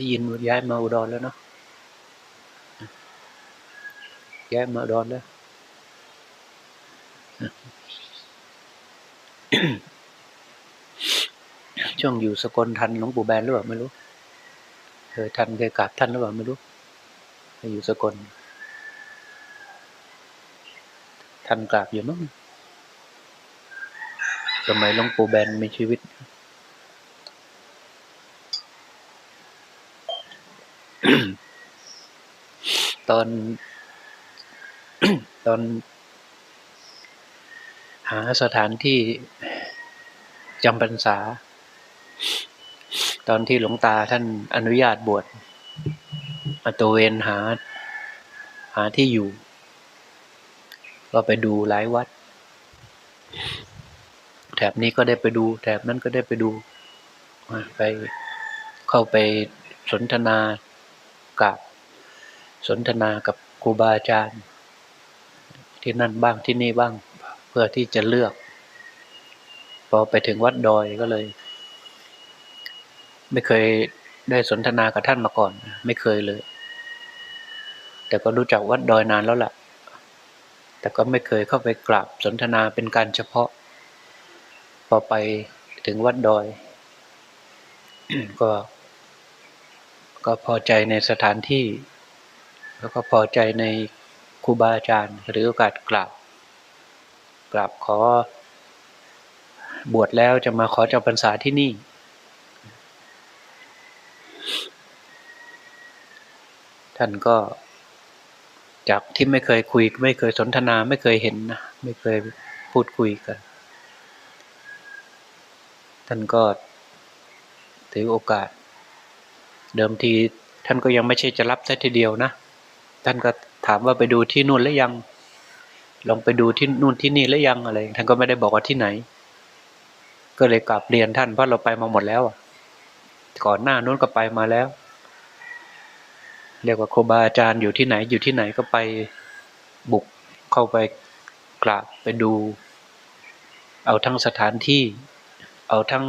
ได้ยินว่าย้ายมาอุดรแล้วเนาะย้ายมาอุดรแล้วช่วงอยู่สกลทันหลวงปู่แบนหรือเปล่าไม่รู้เคยทันเคยกราบท่านหรือเปล่าไม่รู้ไปอยู่สกลทันกราบอยู่มั้งสมัยหลวงปู่แบนมีชีวิต ตอน ตอน หาสถานที่จำพรรษา ตอนที่หลวงตาท่านอนุญาตบวชมาตระเวนหา หาที่อยู่ ก็ไปดูหลายวัด แถบนี้ก็ได้ไปดู แถบนั้นก็ได้ไปดู ไปเข้าไปสนทนากับ สนทนากับครูบาอาจารย์ ที่นั่นบ้างที่นี่บ้างเพื่อที่จะเลือก พอไปถึงวัดดอยก็เลย ไม่เคยได้สนทนากับท่านมาก่อน ไม่เคยเลย แต่ก็รู้จักวัดดอยนานแล้วล่ะ แต่ก็ไม่เคยเข้าไปกราบสนทนาเป็นการเฉพาะ พอไปถึงวัดดอย ก็ ก็พอใจในสถานที่ แล้วก็พอใจในครูบาอาจารย์หรือโอกาสกราบกราบขอบวชแล้วจะมาขอจำพรรษาที่นี่ ท่านก็จากที่ไม่เคยคุย ไม่เคยสนทนาไม่เคยเห็นนะไม่เคยพูดคุยกัน ท่านก็ถือโอกาส เดิมทีท่านก็ยังไม่ใช่จะรับแค่ทีเดียวนะ ท่านก็ถามว่าไปดูที่นู่นแล้วยัง ลองไปดูที่นู่นที่นี่แล้วยังอะไร ท่านก็ไม่ได้บอกว่าที่ไหน ก็เลยกลับเรียนท่านเพราะเราไปมาหมดแล้วก่อนหน้านู้นก็ไปมาแล้ว เรียกว่าครูบาอาจารย์อยู่ที่ไหนอยู่ที่ไหนก็ไปบุกเข้าไปกราบไปดู เอาทั้งสถานที่ เอาทั้ง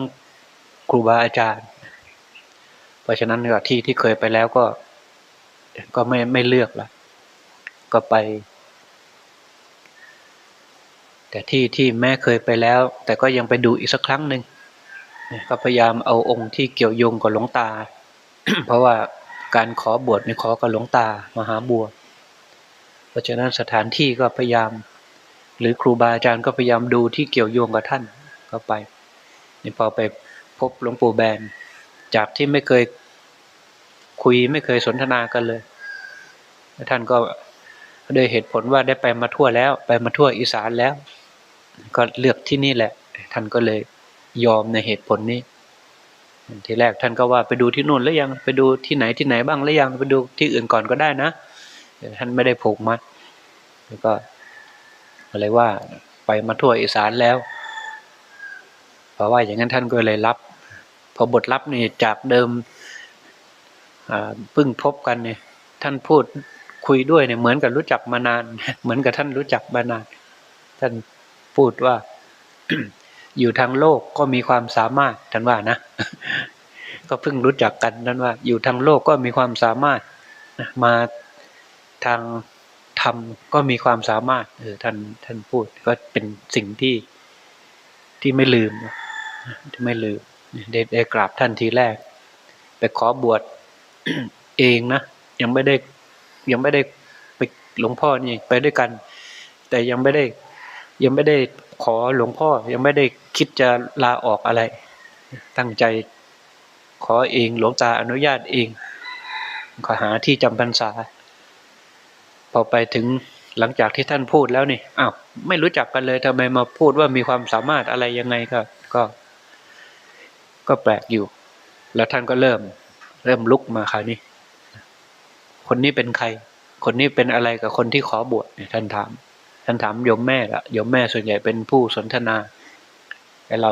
ครูบาอาจารย์ เพราะฉะนั้นก็ที่ที่เคยไปแล้วก็ ก็ไม่ไม่เลือกละก็ไป แต่ที่ที่แม่เคยไปแล้ว แต่ก็ยังไปดูอีกสักครั้งหนึ่งก็พยายามเอาองค์ที่เกี่ยวโยงกับหลวงตา เพราะว่าการขอบวชในขอกับหลวงตามหาบัว เพราะฉะนั้นสถานที่ก็พยายาม หรือครูบาอาจารย์ก็พยายามดูที่เกี่ยวโยงกับท่านก็ไปนี่พอไปพบหลวงปู่แบนจากที่ไม่เคยคุยไม่เคยสนทนากันเลยแล้ว ท่านก็ด้วยเหตุผลว่าได้ไปมาทั่วแล้ว ไปมาทั่วอีสานแล้ว ก็เลือกที่นี่แหละ ท่านก็เลยยอมในเหตุผลนี้ ทีแรกท่านก็ว่าไปดูที่นู่นแล้วยังไปดูที่ไหนที่ไหนบ้างแล้วยังไปดูที่อื่นก่อนก็ได้นะ ท่านไม่ได้ผูกมัดแล้วก็อะไรว่าไปมาทั่วอีสานแล้ว เพราะว่าอย่างนั้นท่านก็เลยรับ พอบทรับนี่จากเดิมเพิ่งพบกันเนี่ยท่านพูด คุยด้วยเนี่ยเหมือนกับรู้จักมานาน เหมือนกับท่านรู้จักมานาน ท่านพูดว่า อยู่ทางโลกก็มีความสามารถท่านว่านะ ก็เพิ่งรู้จักกันท่านว่า อยู่ทางโลกก็มีความสามารถมาทางธรรมก็มีความสามารถเออท่านท่านพูดก็เป็นสิ่งที่ที่ไม่ลืมที่ไม่ลืมได้ได้กราบท่านทีแรก ไปขอบวชเองนะยังไม่ได้ ยังไม่ได้ไปหลวงพ่อนี่ไปด้วยกัน แต่ยังไม่ได้ยังไม่ได้ขอหลวงพ่อ ยังไม่ได้คิดจะลาออกอะไร ตั้งใจขอเองหลวงตาอนุญาตเอง ขอหาที่จำพรรษา พอไปถึงหลังจากที่ท่านพูดแล้วนี่อ้าวไม่รู้จักกันเลยทำไมมาพูดว่ามีความสามารถอะไรยังไงก็ก็ ก็แปลกอยู่ แล้วท่านก็เริ่ม เริ่มลุกมาคราวนี้ คนนี้เป็นใคร คนนี้เป็นอะไรกับคนที่ขอบวชเนี่ยท่านถาม ท่านถามโยมแม่ละโยมแม่ส่วนใหญ่เป็นผู้สนทนา แต่เรา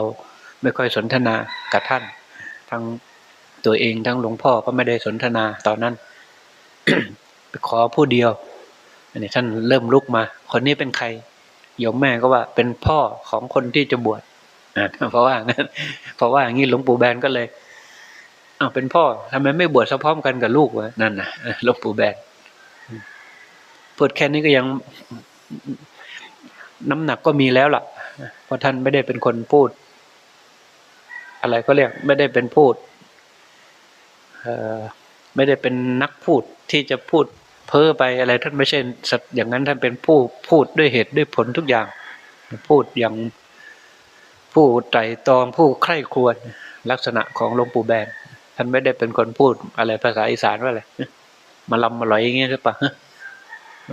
ไม่ค่อยสนทนากับท่าน ทั้งตัวเองทั้งหลวงพ่อก็ไม่ได้สนทนาตอนนั้นไปขอผู้เดียวอันนี้ท่านเริ่มลุกมา คนนี้เป็นใครโยมแม่ก็ว่าเป็นพ่อของคนที่จะบวชเพราะว่างั้นเพราะว่าอย่างนี้หลวงปู่แบนก็เลย อ้าวเป็นพ่อทำไมไม่บวชซะพร้อมกันกับลูกวะนั่นนะหลวงปู่แบนพูดแค่นี้ก็ยังน้ำหนักก็มีแล้วล่ะเพราะท่านไม่ได้เป็นคนพูด อะไรก็เรียกไม่ได้เป็นพูดไม่ได้เป็นนักพูดที่จะพูดเพ้อไปอะไร ท่านไม่ใช่สัตว์อย่างนั้นท่านเป็นผู้พูดด้วยเหตุด้วยผลทุกอย่าง พูดอย่างผู้ไตรตรองผู้ใคร่ครวญลักษณะของหลวงปู่แบน ท่านไม่ได้เป็นคนพูดอะไรภาษาอีสานว่าอะไรมาลำมาลอยอย่างเงี้ยหรือเปล่า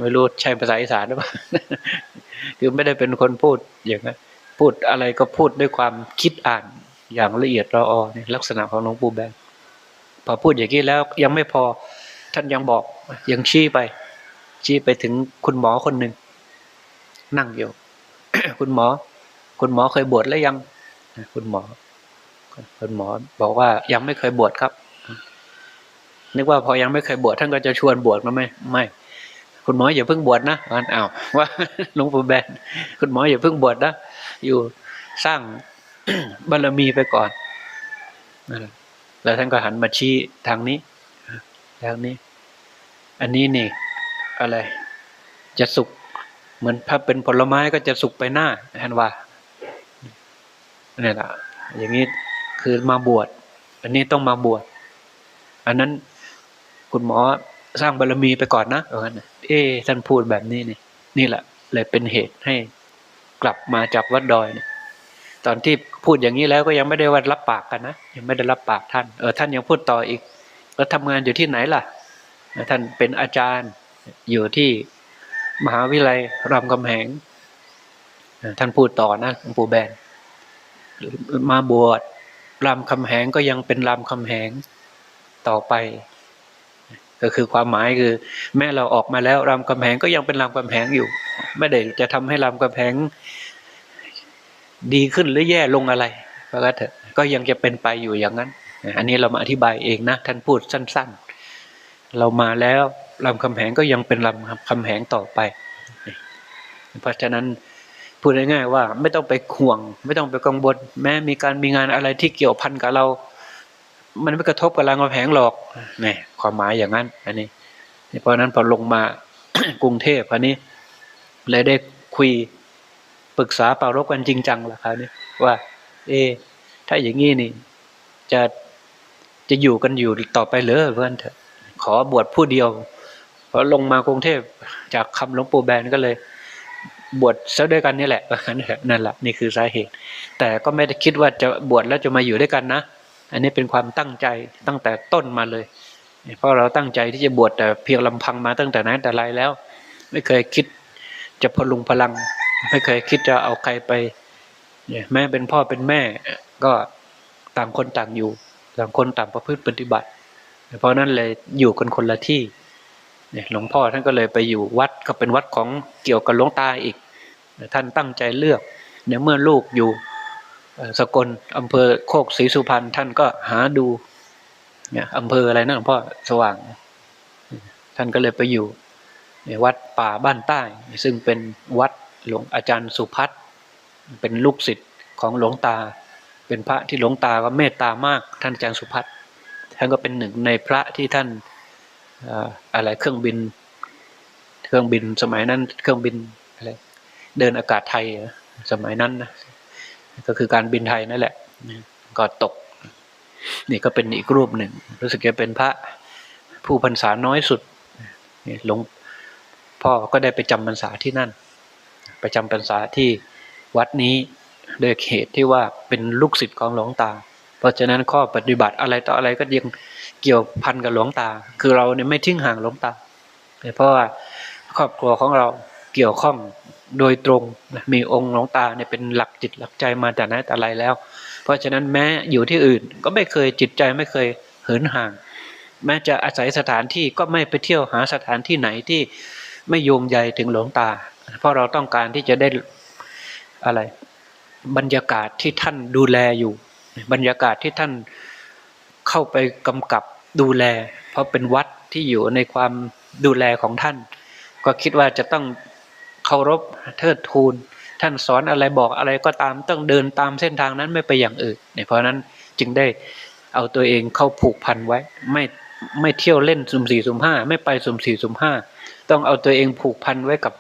ไม่รู้ใช่ภาษาอีสานหรือเปล่าคือไม่ได้เป็นคนพูดอย่างนั้นพูดอะไรก็พูดด้วยความคิดอ่านอย่างละเอียดรออนี่ลักษณะของหลวงปู่แบนพอพูดอย่างนี้แล้วยังไม่พอท่านยังบอกยังชี้ไป ชี้ไปถึงคุณหมอคนหนึ่งนั่งอยู่ คุณหมอ คุณหมอเคยบวชแล้วยัง คุณหมอ คุณหมอบอกว่ายังไม่เคยบวชครับ นึกว่าพอยังไม่เคยบวชท่านก็จะชวนบวชมาไหมไม่ คุณหมออย่าเพิ่งบวชนะอันอ้าวว่าหลวงปู่แบนคุณหมออย่าเพิ่งบวชนะอยู่สร้างบารมีไปก่อนแล้วท่านก็หันมาชี้ทางนี้ทางนี้ อันนี้นี่ อะไร จะสุกเหมือนถ้าเป็นผลไม้ก็จะสุกไปหน้าท่านว่านี่แหละอย่างนี้ คือมาบวช อันนี้ต้องมาบวช อันนั้นคุณหมอสร้างบารมีไปก่อนนะเอางั้นเอ๊ท่านพูดแบบนี้นี่นี่แหละเลยเป็นเหตุให้กลับมาจากวัดดอยเนี่ยตอนที่พูดอย่างนี้แล้วก็ยังไม่ได้ว่ารับปากกันนะยังไม่ได้รับปากท่านเออท่านยังพูดต่ออีก แล้วทำงานอยู่ที่ไหนล่ะ ท่านเป็นอาจารย์อยู่ที่มหาวิทยาลัยรามคำแหงท่านพูดต่อนะหลวงปู่แบนมาบวช รามคำแหงก็ยังเป็นรามคำแหงต่อไป ก็คือความหมายคือ แม้เราออกมาแล้วรามคำแหงก็ยังเป็นรามคำแหงอยู่ ไม่ได้จะทำให้รามคำแหงดีขึ้นหรือแย่ลงอะไรก็เถอะก็ยังจะเป็นไปอยู่อย่างนั้น อันนี้เรามาอธิบายเองนะท่านพูดสั้น ๆ เรามาแล้วรามคำแหงก็ยังเป็นรามคำแหงต่อไป เพราะฉะนั้น พูดง่ายๆว่า ไม่ต้องไปห่วง ไม่ต้องไปกังวลแม้มีการมีงานอะไรที่เกี่ยวพันกับเรา มันไม่กระทบกับรามคำแหงหรอกนี่ความหมายอย่างนั้น อันนี้เพราะนั้นพอลงมากรุงเทพอันนี้เลยได้คุยปรึกษาปรารบกันจริงจังแล้วคราวนี้ว่า เอ ถ้าอย่างนี้นี่ จะจะอยู่กันอยู่ต่อไปเหรอเพื่อนเถอะขอบวชผู้เดียวพอลงมากรุงเทพจากคำหลวงปู่แบนก็เลย บวชซะด้วยกันนี่แหละนั่นแหละนี่คือสาเหตุ แต่ก็ไม่ได้คิดว่าจะบวชแล้วจะมาอยู่ด้วยกันนะ อันนี้เป็นความตั้งใจตั้งแต่ต้นมาเลย เพราะเราตั้งใจที่จะบวชแต่เพียงลำพังมาตั้งแต่นั้นแต่ไรแล้ว ไม่เคยคิดจะพลุงพลัง ไม่เคยคิดจะเอาใครไปเนี่ยแม่เป็นพ่อเป็นแม่ก็ต่างคนต่างอยู่ต่างคนต่างประพฤติปฏิบัติ เพราะนั้นเลยอยู่กันคนละที่ หลวงพ่อท่านก็เลยไปอยู่วัดก็เป็นวัดของเกี่ยวกับหลวงตาอีก ท่านตั้งใจเลือกเนี่ยเมื่อลูกอยู่สกลอำเภอโคกศรีสุพรรณท่านก็หาดูเนี่ยอำเภออะไรนะหลวงพ่อสว่าง ท่านก็เลยไปอยู่ในวัดป่าบ้านใต้ ซึ่งเป็นวัดหลวงอาจารย์สุพัฒน์เป็นลูกศิษย์ของหลวงตา เป็นพระที่หลวงตาก็เมตตามากท่านอาจารย์สุพัฒน์ท่านก็เป็นหนึ่งในพระที่ท่าน อะไรเครื่องบิน เครื่องบินสมัยนั้น เครื่องบินอะไรเดินอากาศไทยสมัยนั้นนะก็คือการบินไทยนั่นแหละก็ตก นี่ก็เป็นอีกรูปหนึ่ง รู้สึกจะเป็นพระผู้พรรษาน้อยสุดนี่หลวงพ่อก็ได้ไปจำพรรษาที่นั่น ไปจำพรรษาที่วัดนี้โดยเหตุที่ว่าเป็นลูกศิษย์ของหลวงตา เพราะฉะนั้นข้อปฏิบัติอะไรต่ออะไรก็ยังเกี่ยวพันกับหลวงตา คือเราเนี่ยไม่ทิ้งห่างหลวงตา เพราะว่าครอบครัวของเราเกี่ยวข้องโดยตรงมีองค์หลวงตาเนี่ยเป็นหลักจิตหลักใจมาแต่ไหนแต่ไรแล้ว เพราะฉะนั้นแม้อยู่ที่อื่นก็ไม่เคยจิตใจไม่เคยเหินห่าง แม้จะอาศัยสถานที่ก็ไม่ไปเที่ยวหาสถานที่ไหนที่ไม่โยงใยถึงหลวงตา เพราะเราต้องการที่จะได้อะไรบรรยากาศที่ท่านดูแลอยู่ บรรยากาศที่ท่านเข้าไปกำกับดูแล เพราะเป็นวัดที่อยู่ในความดูแลของท่าน ก็คิดว่าจะต้องเคารพเทิดทูน ท่านสอนอะไรบอกอะไรก็ตามต้องเดินตามเส้นทางนั้นไม่ไปอย่างอื่นเนี่ยเพราะนั้นจึงได้เอาตัวเองเข้าผูกพันไว้ ไม่ไม่เที่ยวเล่นสุ่มสี่สุ่มห้าไม่ไปสุ่มสี่สุ่มห้าต้องเอาตัวเองผูกพันไว้กับ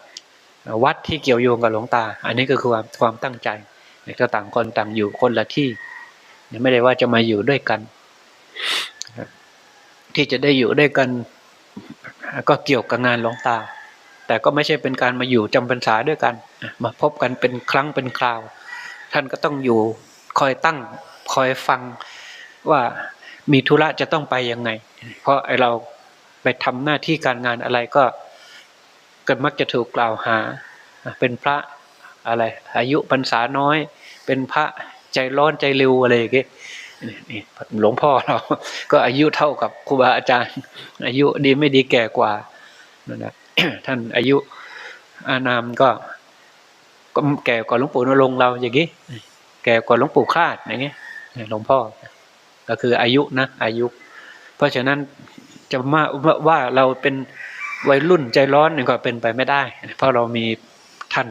วัดที่เกี่ยวโยงกับหลวงตา อันนี้ก็คือความความตั้งใจก็ต่างคนต่างอยู่คนละที่ ไม่ได้ว่าจะมาอยู่ด้วยกัน ที่จะได้อยู่ด้วยกัน ก็เกี่ยวกับงานหลวงตา แต่ก็ไม่ใช่เป็นการมาอยู่จำพรรษาด้วยกัน มาพบกันเป็นครั้งเป็นคราว ท่านก็ต้องอยู่คอยตั้งคอยฟังว่ามีธุระจะต้องไปยังไง เพราะไอเราไปทำหน้าที่การงานอะไรก็ก็มักจะถูกกล่าวหา เป็นพระอะไรอายุพรรษาน้อย เป็นพระ ใจร้อนใจเร็วอะไรอย่างเงี้ยนี่หลวงพ่อเรา ก็อายุเท่ากับครูบาอาจารย์ อายุดีไม่ดีแก่กว่านั่นนะท่านอายุอานามก็ ก็แก่กว่าหลวงปู่นรงเราอย่างงี้แก่กว่าหลวงปู่คาดอย่างเงี้ยหลวงพ่อ ก็คืออายุนะอายุ เพราะฉะนั้นจะมาว่าเราเป็นวัยรุ่นใจร้อนนี่ก็เป็นไปไม่ได้ เพราะเรามีท่าน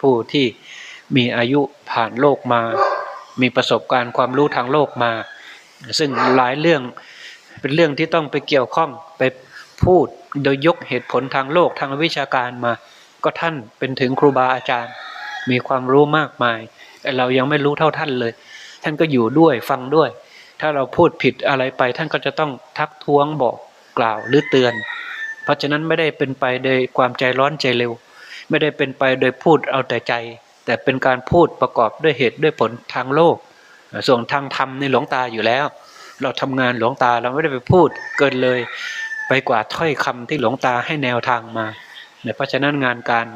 ผู้ที่มีอายุผ่านโลกมา มีประสบการณ์ความรู้ทางโลกมา ซึ่งหลายเรื่องเป็นเรื่องที่ต้องไปเกี่ยวข้องไปพูดโดยยกเหตุผลทางโลกทางวิชาการมา ก็ท่านเป็นถึงครูบาอาจารย์ มีความรู้มากมาย แต่เรายังไม่รู้เท่าท่านเลย ท่านก็อยู่ด้วยฟังด้วย ถ้าเราพูดผิดอะไรไป ท่านก็จะต้องทักท้วงบอกกล่าวหรือเตือน เพราะฉะนั้นไม่ได้เป็นไปโดยความใจร้อนใจเร็ว ไม่ได้เป็นไปโดยพูดเอาแต่ใจ แต่เป็นการพูดประกอบด้วยเหตุด้วยผลทางโลก ส่วนทางธรรมในหลวงตาอยู่แล้ว เราทำงานหลวงตาเราไม่ได้ไปพูดเกินเลย ไปกว่าถ้อยคำที่หลวงตาให้แนวทางมาเพราะฉะนั้นงานการ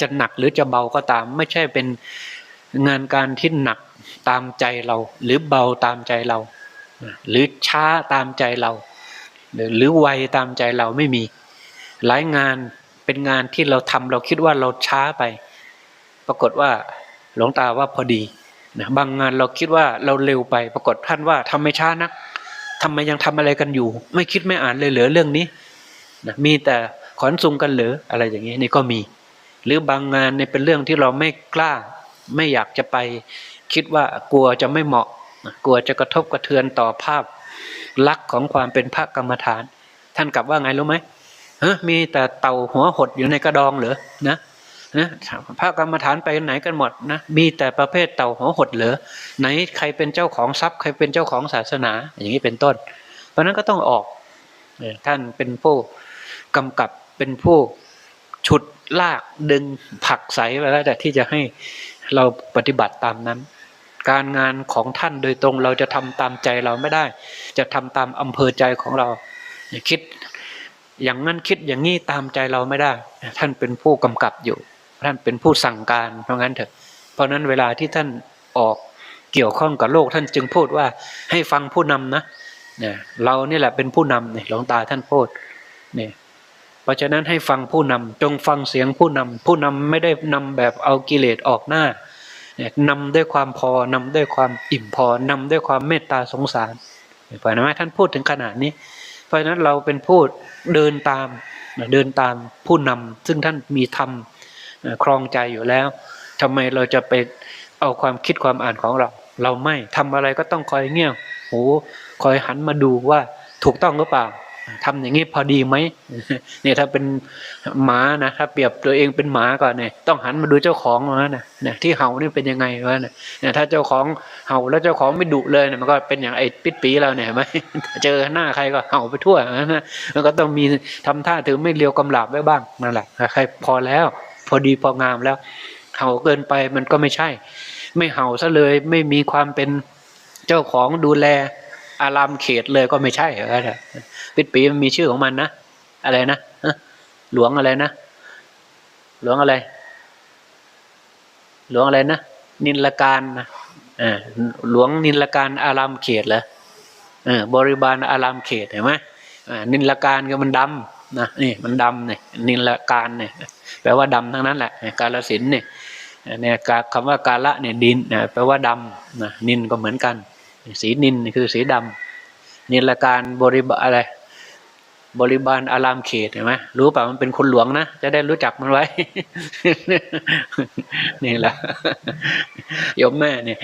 จะหนักหรือจะเบาก็ตาม ไม่ใช่เป็นงานการที่หนักตามใจเรา หรือเบาตามใจเรา หรือช้าตามใจเรา หรือไวตามใจเราไม่มี หลายงานเป็นงานที่เราทำเราคิดว่าเราช้าไป ปรากฏว่าหลวงตาว่าพอดีนะบางงานเราคิดว่าเราเร็วไป ปรากฏท่านว่าทำไม่ช้านักทำไมยังทำอะไรกันอยู่ ไม่คิดไม่อ่านเลยเหลือเรื่องนี้นะมีแต่ขอนซุงกันเหลืออะไรอย่างนี้นี่ก็มี หรือบางงานเนี่ยเป็นเรื่องที่เราไม่กล้า ไม่อยากจะไป คิดว่ากลัวจะไม่เหมาะ กลัวจะกระทบกระเทือนต่อภาพลักษณ์ของความเป็นพระกรรมฐาน ท่านกลับว่าไงรู้ไหมฮะมีแต่เต่าหัวหดอยู่ในกระดองเหรอนะ นะพระกรรมฐานไปไหนกันหมดนะมีแต่ประเภทเต่าหัวหดเหลือไหนใครเป็นเจ้าของทรัพย์ใครเป็นเจ้าของศาสนา อย่างนี้เป็นต้น เพราะนั้นก็ต้องออกท่านเป็นผู้กำกับเป็นผู้ฉุดลากดึงผักใสไปแล้วแต่ที่จะให้เราปฏิบัติตามนั้น การงานของท่านโดยตรงเราจะทำตามใจเราไม่ได้ จะทำตามอำเภอใจของเราอย่าคิดอย่างนั้นคิดอย่างนี้ตามใจเราไม่ได้ ท่านเป็นผู้กำกับอยู่ ท่านเป็นผู้สั่งการเพราะงั้นเถอะ เพราะนั้นเวลาที่ท่านออกเกี่ยวข้องกับโลกท่านจึงพูดว่าให้ฟังผู้นำนะเนี่ยเรานี่แหละเป็นผู้นำเนี่ยหลวงตาท่านพูดเนี่ยเพราะฉะนั้นให้ฟังผู้นำจงฟังเสียงผู้นำผู้นำไม่ได้นำแบบเอากิเลสออกหน้าเนี่ยนำด้วยความพอนำด้วยความอิ่มพอนำด้วยความเมตตาสงสารเพราะนั้นท่านพูดถึงขนาดนี้ เพราะฉะนั้นเราเป็นผู้เดินตามเดินตามผู้นำซึ่งท่านมีธรรม ครองใจอยู่แล้วทำไมเราจะไปเอาความคิดความอ่านของเรา เราไม่ทำอะไรก็ต้องคอยเงี่ยหูคอยหันมาดูว่าถูกต้องหรือเปล่าทำอย่างนี้พอดีไหมเนี่ยถ้าเป็นหมานะถ้าเปรียบตัวเองเป็นหมาก่อนเนี่ยต้องหันมาดูเจ้าของนะเนี่ยที่เห่านี่เป็นยังไงวะเนี่ยถ้าเจ้าของเห่าแล้วเจ้าของไม่ดุเลยเนี่ยมันก็เป็นอย่างไอ้ปิดปีเราเนี่ยไหมเจอหน้าใครก็เห่าไปทั่วนะมันก็ต้องมีทำท่าถือไม่เลียวกำลับไว้บ้างนั่นแหละใครพอแล้ว พอดีพองามแล้ว เห่าเกินไปมันก็ไม่ใช่ ไม่เห่าซะเลยไม่มีความเป็นเจ้าของดูแลอารามเขตเลยก็ไม่ใช่เหรอปิดปีมันมีชื่อของมันนะอะไรนะหลวงอะไรนะ หลวงอะไร หลวงอะไรนะนินละการนะหลวงนินละการอารามเขตเหรอบริบาลอารามเขตเห็นไหมนินละการก็มันดำ นะนี่มันดำเนี่ยนินละการเนี่ยแปลว่าดำทั้งนั้นแหละกาลสินเนี่ยเนี่ยคำว่ากาละเนี่ยดินแปลว่าดำนะนินก็เหมือนกัน สีนินคือสีดำนินละการบริบาอะไรบริบาลอารามเขตเห็นไหมรู้ป่ะมันเป็นคนหลวงนะ จะได้รู้จักมันไว้ นี่แหละยมแม่เนี่ย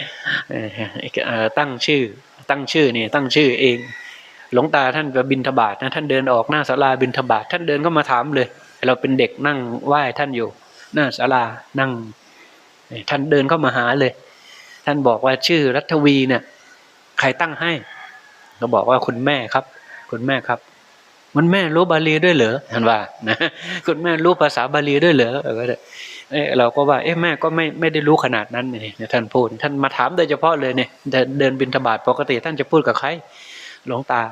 ตั้งชื่อ ตั้งชื่อนี่ตั้งชื่อเอง หลวงตาท่านไปบินทบาทนะท่านเดินออกหน้าศาลาบินทบาทท่านเดินก็มาถามเลย เราเป็นเด็กนั่งไหว้ท่านอยู่ หน้าศาลานั่ง ท่านเดินเข้ามาหาเลย ท่านบอกว่าชื่อรัตวีเนี่ยใครตั้งให้ ก็บอกว่าคุณแม่ครับ คุณแม่ครับ มันแม่รู้บาลีด้วยเหรอท่านว่านะคุณแม่รู้ภาษาบาลีด้วยเหรอเออเอ้ยเราก็ว่า เอ๊ะแม่ก็ไม่ไม่ได้รู้ขนาดนั้นเนี่ยท่านพูด ท่านมาถามโดยเฉพาะเลยเนี่ยเดินเดินบินทบาทปกติท่านจะพูดกับใคร หลวงตา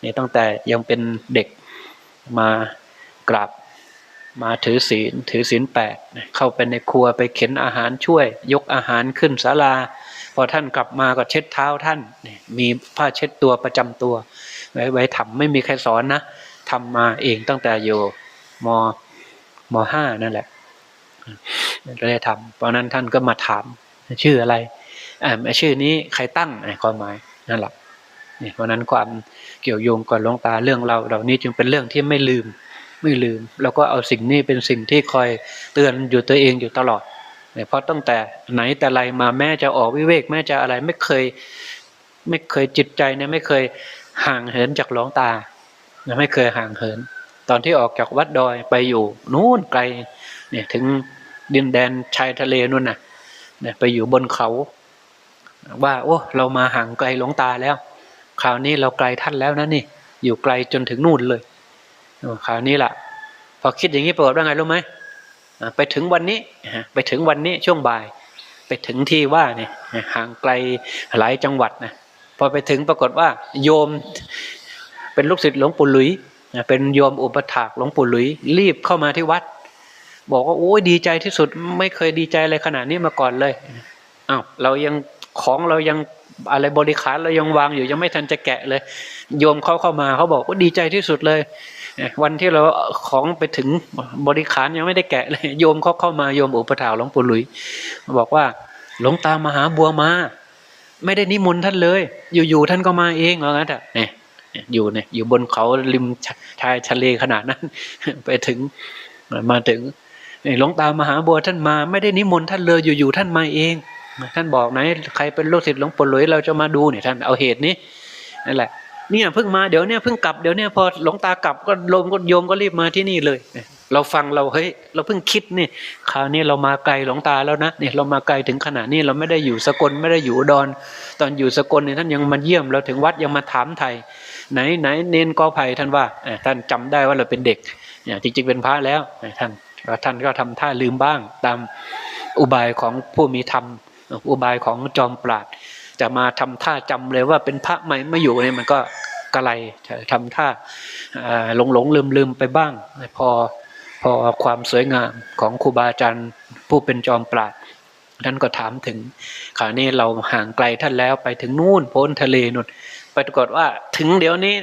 เนี่ยตั้งแต่ยังเป็นเด็กมากราบมาถือศีลถือศีลแปดเข้าไปในครัวไปเข็นอาหารช่วย ยกอาหารขึ้นศาลา พอท่านกลับมาก็เช็ดเท้าท่าน มีผ้าเช็ดตัวประจำตัว ไว้ไว้ทำไม่มีใครสอนนะทำมาเองตั้งแต่อยู่มมห้านั่นแหละก็ได้ทำเพราะนั้นท่านก็มาถามชื่ออะไรอ่าชื่อนี้ใครตั้งไอ้ความหมายนั่นแหละ นี่เพราะนั้นความเกี่ยวโยงกับหลวงตาเรื่องเราเหล่านี้จึงเป็นเรื่องที่ไม่ลืมไม่ลืม แล้วก็เอาสิ่งนี้เป็นสิ่งที่คอยเตือนอยู่ตัวเองอยู่ตลอดเนี่ยเพราะตั้งแต่ไหนแต่ไรมาแม้จะออกวิเวกแม้จะอะไรไม่เคยไม่เคยจิตใจเนี่ยไม่เคยห่างเหินจากหลวงตาไม่เคยห่างเหิน ตอนที่ออกจากวัดดอยไปอยู่นู้นไกลเนี่ยถึงดินแดนชายทะเลนู่นน่ะเนี่ยไปอยู่บนเขา ว่าโอ้เรามาห่างไกลหลวงตาแล้ว คราวนี้เราไกลท่านแล้วนะนี่ อยู่ไกลจนถึงนู่นเลยคราวนี้ล่ะ พอคิดอย่างนี้ปรากฏว่าไงรู้ไหมไปถึงวันนี้ไปถึงวันนี้ช่วงบ่าย ไปถึงที่ว่าเนี่ยห่างไกลหลายจังหวัดนะพอไปถึงปรากฏว่า โยมเป็นลูกศิษย์หลวงปู่หลุยเป็นโยมอุปถากหลวงปู่หลุย รีบเข้ามาที่วัด บอกว่าโอ้ยดีใจที่สุดไม่เคยดีใจอะไรขนาดนี้มาก่อนเลยอ้าวเรายังของเรายัง อะไรบริขารเรายังวางอยู่ยังไม่ทันจะแกะเลย โยมเขาเข้ามาเขาบอกว่าดีใจที่สุดเลย วันที่เราของไปถึงบริขารยังไม่ได้แกะเลย โยมเขาเข้ามาโยมอุปถาหลวงปู่หลุย บอกว่าหลวงตามหาบัวมา ไม่ได้นิมนต์ท่านเลย อยู่ๆท่านก็มาเองเหรองั้นอะเนี่ยอยู่เนี่ยอยู่บนเขาริมชายทะเลขนาดนั้น ไปถึงมาถึงหลวงตามหาบัวท่านมา ไม่ได้นิมนต์ท่านเลยอยู่ๆท่านมาเอง ท่านบอกไหนใครเป็นลูกศิษย์หลวงปู่หลุยเราจะมาดูเนี่ยท่านเอาเหตุนี้นั่นแหละเนี่ยเพิ่งมาเดี๋ยวเนี่ยเพิ่งกลับเดี๋ยวเนี่ยพอหลวงตากลับก็ลมก็โยมก็รีบมาที่นี่เลยเราฟังเราเฮ้ยเราเพิ่งคิดนี่คราวนี้เรามาไกลหลวงตาแล้วนะเนี่ยเรามาไกลถึงขนาดนี้เราไม่ได้อยู่สกลไม่ได้อยู่ดอุดรตอนอยู่สกลเนี่ยท่านยังมาเยี่ยมเราถึงวัดยังมาถามไทย ไหนไหนเน้นกอไผ่ท่านว่าท่านจำได้ว่าเราเป็นเด็กเนี่ยจริงๆเป็นพระแล้วท่านท่านก็ทำท่าลืมบ้างตามอุบายของผู้มีธรรม อุบายของจอมปราดจะมาทำท่าจำเลยว่าเป็นพระใหม่ไม่อยู่เนี่ยมันก็กระไรทำท่าหลงหลงลืมลืมไปบ้าง พอพอความสวยงามของครูบาอาจารย์ผู้เป็นจอมปราดท่านก็ถามถึงคราวนี้เราห่างไกลท่านแล้วไปถึงนู่นพ้นทะเลนู่น ปรากฏว่าถึงเดี๋ยวนี้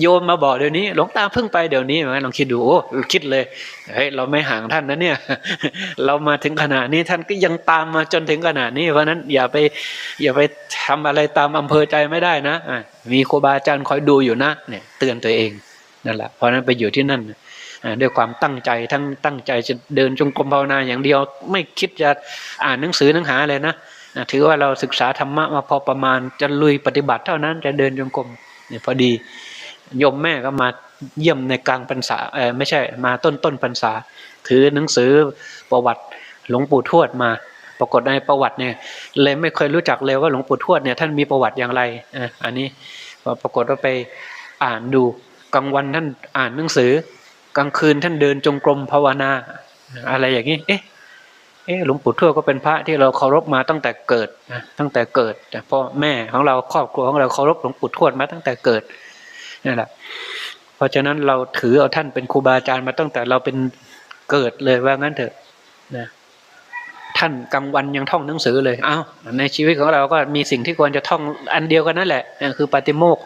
โยมมาบอกเดี๋ยวนี้ หลวงตาเพิ่งไปเดี๋ยวนี้ไหมลองคิดดูโอ้คิดเลยเฮ้ยเราไม่ห่างท่านนะเนี่ย เรามาถึงขนาดนี้ท่านก็ยังตามมาจนถึงขนาดนี้ เพราะนั้นอย่าไปอย่าไปทำอะไรตามอำเภอใจไม่ได้นะมีครูบาอาจารย์คอยดูอยู่นะเนี่ยเตือนตัวเองนั่นแหละเพราะนั้นไปอยู่ที่นั่นด้วยความตั้งใจทั้งตั้งใจจะเดินจงกรมภาวนาอย่างเดียว ไม่คิดจะอ่านหนังสือหนังหาเลยนะ ถือว่าเราศึกษาธรรมะมาพอประมาณจะลุยปฏิบัติเท่านั้นจะเดินจงกรมเนี่ยพอดียมแม่ก็มาเยี่ยมในกลางพรรษาเออไม่ใช่มาต้นต้นพรรษา ถือหนังสือประวัติหลวงปู่ทวดมา ปรากฏในประวัติเนี่ยเลยไม่เคยรู้จักเลยว่าหลวงปู่ทวดเนี่ยท่านมีประวัติอย่างไรอะอันนี้ปรากฏว่าไปอ่านดูกลางวันท่านอ่านหนังสือ กลางคืนท่านเดินจงกรมภาวนา อะไรอย่างนี้เอ๊ะ เออหลวงปู่ทวดก็เป็นพระที่เราเคารพมาตั้งแต่เกิดนะตั้งแต่เกิดแต่พ่อแม่ของเราครอบครัวของเราเคารพหลวงปู่ทวดมาตั้งแต่เกิดนี่แหละเพราะฉะนั้นเราถือเอาท่านเป็นครูบาอาจารย์มาตั้งแต่เราเป็นเกิดเลยว่างั้นเถอะนะท่านกลางวันยังท่องหนังสือเลยเอ้าในชีวิตของเราก็มีสิ่งที่ควรจะท่องอันเดียวกันนั่นแหละนั่นคือปฏิโมก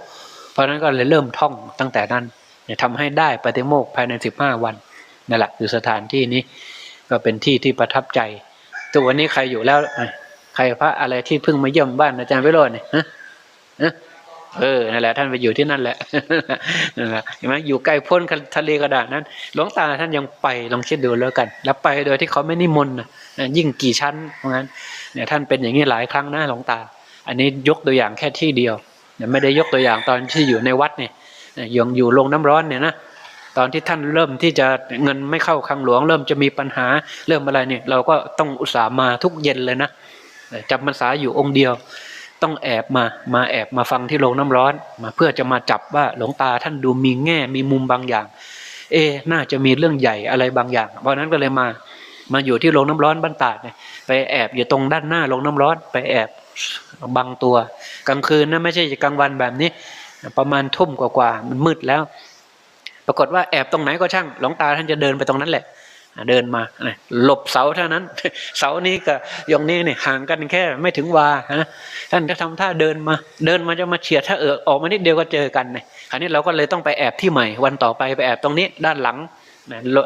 เพราะนั้นก็เลยเริ่มท่องตั้งแต่นั้นทำให้ได้ปฏิโมกภายในสิบห้าวันนั่นแหละคือสถานที่นี้ ก็เป็นที่ที่ประทับใจตัววันนี้ใครอยู่แล้วใครพระอะไรที่เพิ่งมาเยี่ยมบ้านอาจารย์วิโรจน์เนี่ยเออนั่นแหละท่านไปอยู่ที่นั่นแหละนั่นแหละเห็นไหมอยู่ใกล้พ้นทะเลกระดาษนั้นหลวงตาท่านยังไปลองคิดดูแล้วกัน แล้วไปโดยที่เขาไม่นิมนต์ยิ่งกี่ชั้นเพราะงั้นเนี่ยท่านเป็นอย่างนี้หลายครั้งนะหลวงตา อันนี้ยกตัวอย่างแค่ที่เดียวเนี่ยไม่ได้ยกตัวอย่างตอนที่อยู่ในวัดเนี่ยยังอยู่โรงน้ำร้อนเนี่ยนะ อนที่ท่านเริ่มที่จะเงินไม่เข้าคลังหลวง เริ่มจะมีปัญหาเริ่มอะไรเนี่ยเราก็ต้องอุตส่าห์มาทุกเย็นเลยนะจำพรรษาอยู่องค์เดียว ต้องแอบมามาแอบมาฟังที่โรงน้ำร้อน มาเพื่อจะมาจับว่าหลวงตาท่านดูมีแง่มีมุมบางอย่าง เอะน่าจะมีเรื่องใหญ่อะไรบางอย่าง เพราะนั้นก็เลยมามาอยู่ที่โรงน้ำร้อนบ้านตาดเนี่ยไปแอบอยู่ตรงด้านหน้าโรงน้ำร้อน ไปแอบบังตัว กลางคืนนะไม่ใช่กลางวันแบบนี้ ประมาณทุ่มกว่าๆมันมืดแล้ว ปรากฏว่าแอบตรงไหนก็ช่างหลวงตาท่านจะเดินไปตรงนั้นแหละเดินมาหลบเสาเท่านั้น เสานี้กับยองนี้เนี่ยห่างกันแค่ไม่ถึงวานะท่านก็ทำท่าเดินมา เดินมาจะมาเฉียดถ้าเออออกมานิดเดียวก็เจอกันเนี่ยคราวนี้เราก็เลยต้องไปแอบที่ใหม่ วันต่อไปไปแอบตรงนี้ด้านหลัง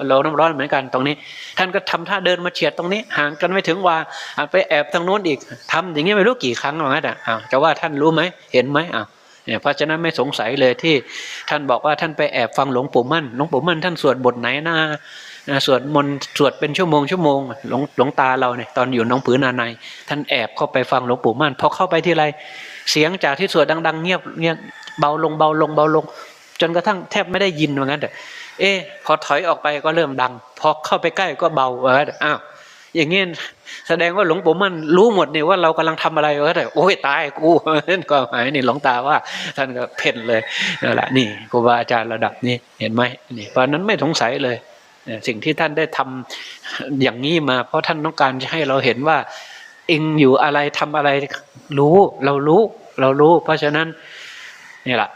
เราน้ำร้อนเหมือนกันตรงนี้ ท่านก็ทำท่าเดินมาเฉียดตรงนี้ ห่างกันไม่ถึงวาไปแอบทางโน้นอีกทำอย่างนี้ไม่รู้กี่ครั้งหรอกนะอะจะว่าท่านรู้ไหมเห็นไหมอะ เนี่ยเพราะฉะนั้นไม่สงสัยเลยที่ท่านบอกว่าท่านไปแอบฟังหลวงปู่มั่นหลวงปู่มั่นท่านสวดบทไหนนะสวดมนต์สวดเป็นชั่วโมงชั่วโมงหลวงหลวงตาเราเนี่ยตอนอยู่น้องผือนาในท่านแอบเข้าไปฟังหลวงปู่มั่นพอเข้าไปที่ไรเสียงจากที่สวดดัง ๆ เงียบเงียบเบาลงเบาลงเบาลง จนกระทั่งแทบไม่ได้ยินว่างั้นแต่เอ๊พอถอยออกไปก็เริ่มดัง พอเข้าไปใกล้ก็เบาเอออ้าวอย่างเงี้ย แสดงว่าหลวงปู่มั่นรู้หมดเนี่ยว่าเรากำลังทำอะไรเออแต่โอ้ยตายกูนั่นก็หมายนี่หลวงตาว่า ท่านก็เพ่นเลยนั่นแหละนี่ครูบาอาจารย์ระดับนี้เห็นไหมนี่เพราะนั้นไม่สงสัยเลยสิ่งที่ท่านได้ทำอย่างนี้มา เพราะท่านต้องการจะให้เราเห็นว่าเองอยู่อะไรทำอะไรรู้เรารู้ เรารู้ เพราะฉะนั้นนี่แหละ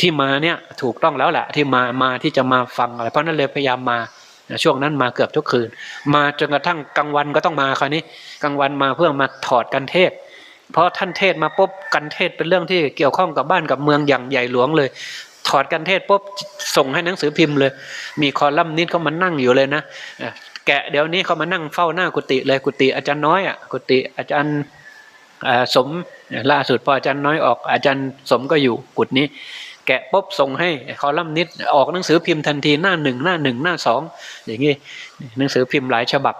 ที่มาเนี่ยถูกต้องแล้วแหละที่มามาที่จะมาฟังอะไรเพราะนั้นเลยพยายามมา ช่วงนั้นมาเกือบทุกคืน มาจนกระทั่งกลางวันก็ต้องมาคราวนี้กลางวันมาเพื่อมาถอดกันเทศ เพราะท่านเทศมาปุ๊บกันเทศเป็นเรื่องที่เกี่ยวข้องกับบ้านกับเมืองอย่างใหญ่หลวงเลย ถอดกันเทศปุ๊บส่งให้หนังสือพิมพ์เลย มีคอลัมน์นิดเขามานั่งอยู่เลยนะแกะเดี๋ยวนี้เขามานั่งเฝ้าหน้ากุฏิเลยกุฏิอาจารย์น้อยอะกุฏิอาจารย์สมล่าสุดพออาจารย์น้อยออก อาจารย์สมก็อยู่กุฏนี้ แกะปุ๊บส่งให้คอลัมนิดออกหนังสือพิมพ์ทันทีหน้าหนึ่งหน้าหนึ่งหน้าสองอย่างนี้หนังสือพิมพ์หลายฉบับ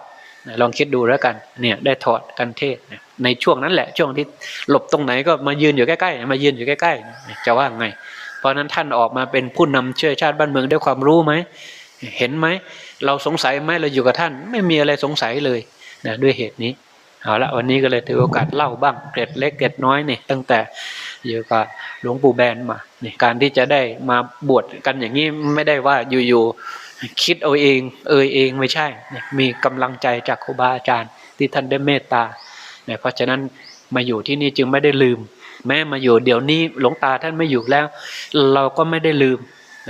ลองคิดดูแล้วกันเนี่ยได้ถอดกันเทศในช่วงนั้นแหละช่วงที่หลบตรงไหนก็มายืนอยู่ใกล้ๆ มายืนอยู่ใกล้ๆ จะว่าไง เพราะนั้นท่านออกมาเป็นผู้นำเชื่อชาติบ้านเมืองด้วยความรู้ไหมเห็นไหมเราสงสัยไหมเราอยู่กับท่าน ไม่มีอะไรสงสัยเลยนะด้วยเหตุนี้เอาละวันนี้ก็เลยถือโอกาสเล่าบ้างเกร็ดเล็กเกร็ดน้อยนี่ตั้งแต่ อยู่กับหลวงปู่แบนมานี่การที่จะได้มาบวชกันอย่างนี้ไม่ได้ว่าอยู่ๆคิดเอาเอง เออเองไม่ใช่ มีกำลังใจจากครูบาอาจารย์ที่ท่านได้เมตตาเนี่ยเพราะฉะนั้นมาอยู่ที่นี่จึงไม่ได้ลืม แม้มาอยู่เดี๋ยวนี้หลวงตาท่านไม่อยู่แล้ว เราก็ไม่ได้ลืม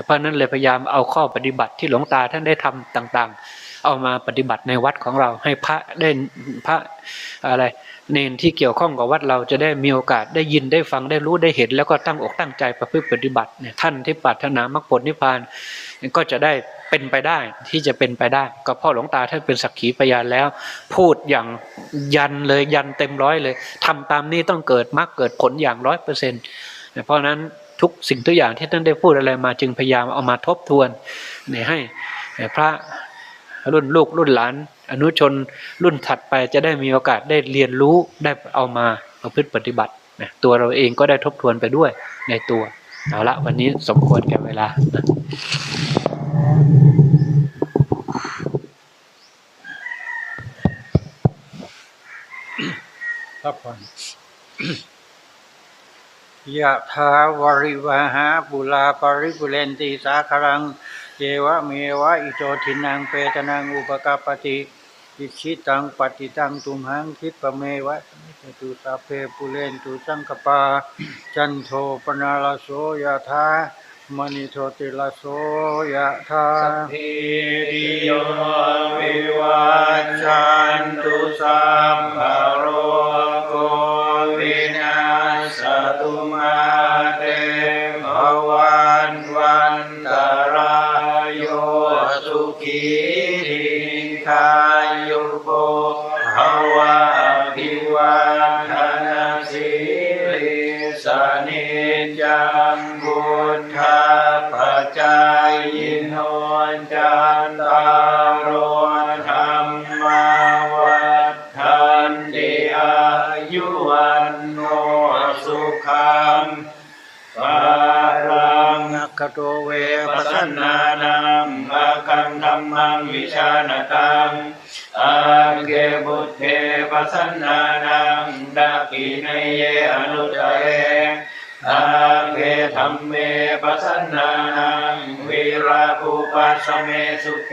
เพราะนั้นเลยพยายามเอาข้อปฏิบัติที่หลวงตาท่านได้ทำต่าง ๆ เอามาปฏิบัติในวัดของเราให้พระได้พระอะไรเนนที่เกี่ยวข้องกับวัดเราจะได้มีโอกาสได้ยินได้ฟังได้รู้ได้เห็น แล้วก็ตั้งอกตั้งใจประพฤติปฏิบัติเนี่ยท่านที่ปรารถนามรรคผลนิพพานก็จะได้เป็นไปได้ที่จะเป็นไปได้ ก็พ่อหลวงตาท่านเป็นสักขีพยานแล้ว พูดอย่างยันเลยยันเต็มร้อยเลยทำตามนี้ต้องเกิดมรรคเกิดผลอย่างร้อยเปอร์เซ็นต์เพราะนั้นทุกสิ่งทุกอย่างที่ท่านได้พูดอะไรมาจึงพยายามเอามาทบทวนเนี่ยให้พระ รุ่นลูกรุ่นหลาน อนุชนรุ่นถัดไปจะได้มีโอกาสได้เรียนรู้ได้เอามาประพฤติปฏิบัตินะตัวเราเองก็ได้ทบทวนไปด้วยในตัวเอาละวันนี้สมควรแก่เวลานะพักผ่อนยะทาวริวหาปุลาปริปุเรนติสาครัง เจวะเมวะอิโตทินังเปตนังอุปกาปติอิชิตังปฏิตังตุมหังคิดปเมวะตุสาเพปุเรนตุสังกปา จันโทปนาลโสยะธามณิโทติลโสยะธาพิริโยวิว ตเวปัปัสสนานานังอาคันธรรมังวิชานตังอาเกบุตเทปัสสนานังดากินเยอนุตเรอาเกธรรมเมปัสสนานังวิราภูปัสเมสุเข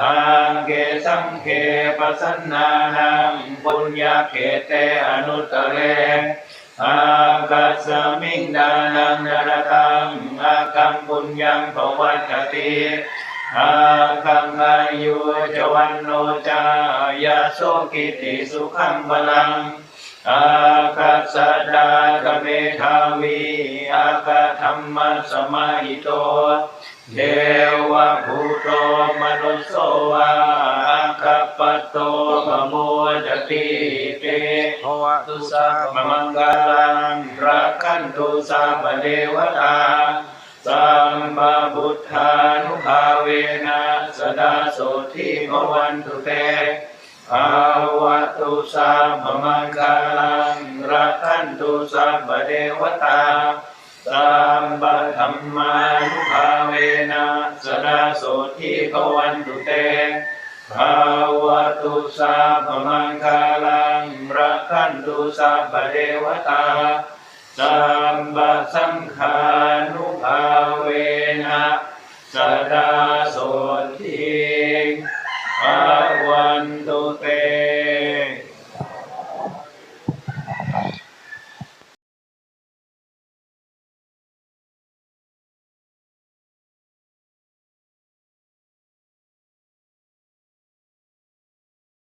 อาเกสังเขปัสสนานังปุญญาเขเตอนุตเร อากัสสมิงดานังนรตังอาคังปุญญังภวัตติอาคังอายุจวันโนจายาโสกิติสุขังพลังอาคัสดาตเมธาวีอากาธรรมสมาหิโต เทวะภูโตมนุสโสวาอาคปโตมโมจติเตภวตุสาสาพมังกลังรักขันตุสาปเดวตาสัมมาบุทธานุภาเวนะสดาโสทิภวันตุเตภาวตุสาพมังกลังรักขันตุสาปเดวตา สัมบัธรรมานุภาเวนะสดาโสทิภวันตุเตภาวตุสาพมังคาลังรักันตุสาพเดวตาสัมบสังขานุภาเวนะสดา